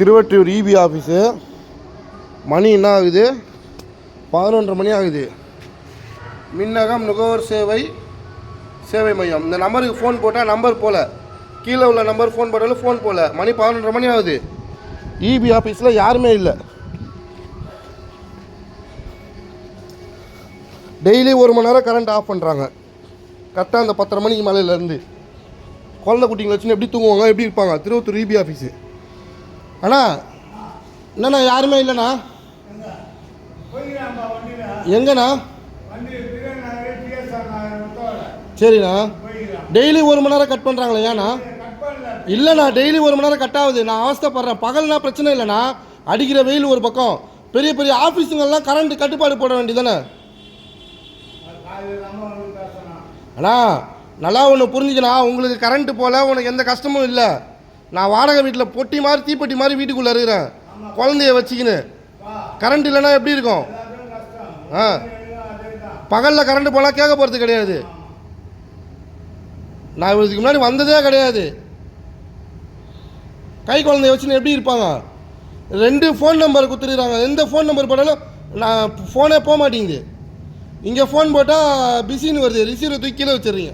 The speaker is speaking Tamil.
திருவற்றியூர் இபி ஆஃபீஸு மணி என்ன ஆகுது பதினொன்றரை மணி ஆகுது. மின்னகம் நுகர்வோர் சேவை சேவை மையம். இந்த நம்பருக்கு ஃபோன் போட்டால் நம்பர் போல. கீழே உள்ள நம்பர் ஃபோன் போட்டாலும் ஃபோன் போல. மணி பதினொன்றரை மணி ஆகுது. இபி ஆஃபீஸில் யாருமே இல்லை. டெய்லி ஒரு மணி நேரம் கரண்ட் ஆஃப் பண்ணுறாங்க கரெக்டாக அந்த பத்தரை மணிக்கு மேலேருந்து குழந்தை குட்டிங்களை வச்சுன்னு எப்படி தூங்குவாங்க எப்படி இருப்பாங்க? திருவத்தூர் இபி ஆஃபீஸு அண்ணா என்னண்ணா யாருமே இல்லைண்ணா? எங்கண்ணா? சரிண்ணா. டெய்லி ஒரு மணி நேரம் கட் பண்ணுறாங்களே ஏண்ணா? இல்லைண்ணா டெய்லி ஒரு மணி நேரம் கட் ஆகுது நான் அவஸ்தைப்படுறேன். பகல்னா பிரச்சனை இல்லைண்ணா. அடிக்கிற வெயில் ஒரு பக்கம். பெரிய பெரிய ஆஃபீஸுங்கெல்லாம் கரண்ட் கட்டுப்பாடு போட வேண்டியதானே அண்ணா நல்லா ஒன்று புரிஞ்சுக்கண்ணா உங்களுக்கு கரண்ட்டு போல் உனக்கு எந்த கஷ்டமும் இல்லை. நான் வாடகை வீட்டில் பொட்டி மாதிரி தீப்பெட்டி மாதிரி வீட்டுக்குள்ளே இருக்கிறேன். குழந்தைய வச்சுக்கின்னு. கரண்ட் இல்லைன்னா எப்படி இருக்கும்? ஆ. பகலில் கரண்ட் போனால் கேட்க போகிறது கிடையாது. நான் இதுக்கு முன்னாடி வந்ததே கிடையாது. கை குழந்தைய வச்சுன்னு எப்படி இருப்பாங்க? ரெண்டு ஃபோன் நம்பர் கொடுத்துருக்காங்க எந்த ஃபோன் நம்பர் போட்டாலும் நான் ஃபோனே போக மாட்டேங்குது. இங்கே ஃபோன் போட்டால் பிஸின்னு வருது. ரிசீவரை தூக்கி கீழே வச்சிடுறீங்க.